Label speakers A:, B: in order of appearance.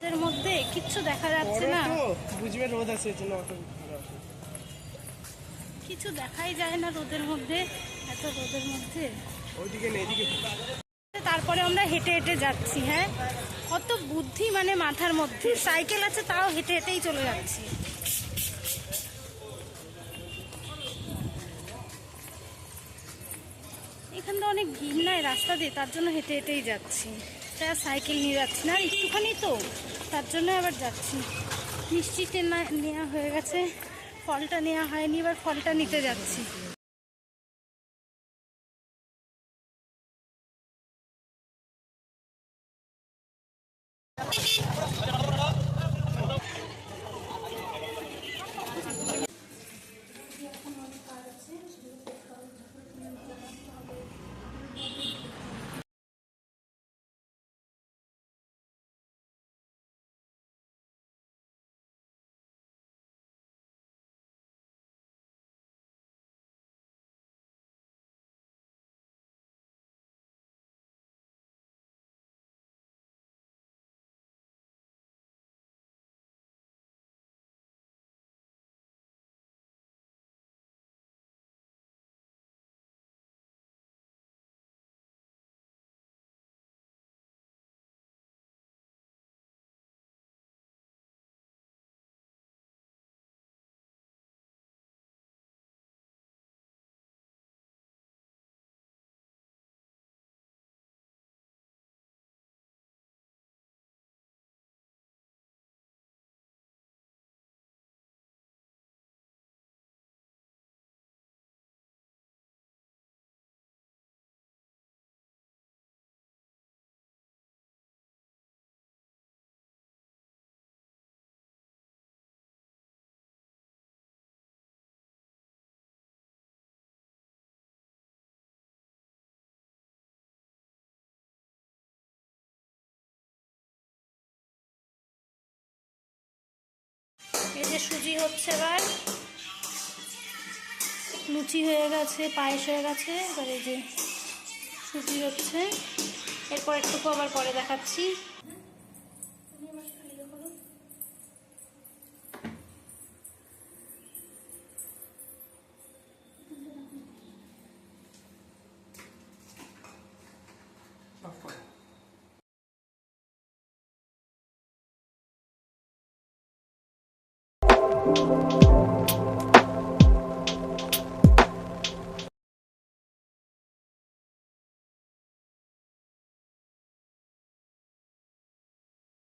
A: এর মধ্যে কিচ্ছু দেখা যাচ্ছে না।
B: বুঝবে রোদ আছে জন্য।
A: কিছু দেখাই যায় না রোদের মধ্যে এত রোদের মধ্যে।
B: ওইদিকে এদিকে
A: তারপরে আমরা হেঁটে হেঁটে যাচ্ছি হ্যাঁ। কত বুদ্ধি মানে মাথার মধ্যে। সাইকেল আছে তাও হেঁটে হেঁটেই চলে যাচ্ছি। অনেক ভিড় নাই রাস্তা দিয়ে, তার জন্য হেঁটে হেঁটেই যাচ্ছি। আর সাইকেল নিয়ে যাচ্ছি। না একটুখানি তো, তার জন্য আবার যাচ্ছি। মিষ্টিতে না নেওয়া হয়ে গেছে। ফলটা নেওয়া হয়নি, এবার ফলটা নিতে যাচ্ছি। এই যে সুজি হচ্ছে এবার। লুচি হয়ে গেছে, পায়েস হয়ে গেছে, এবার এই যে সুজি হচ্ছে। এরপর একটুকু আবার পরে দেখাচ্ছি।
B: Música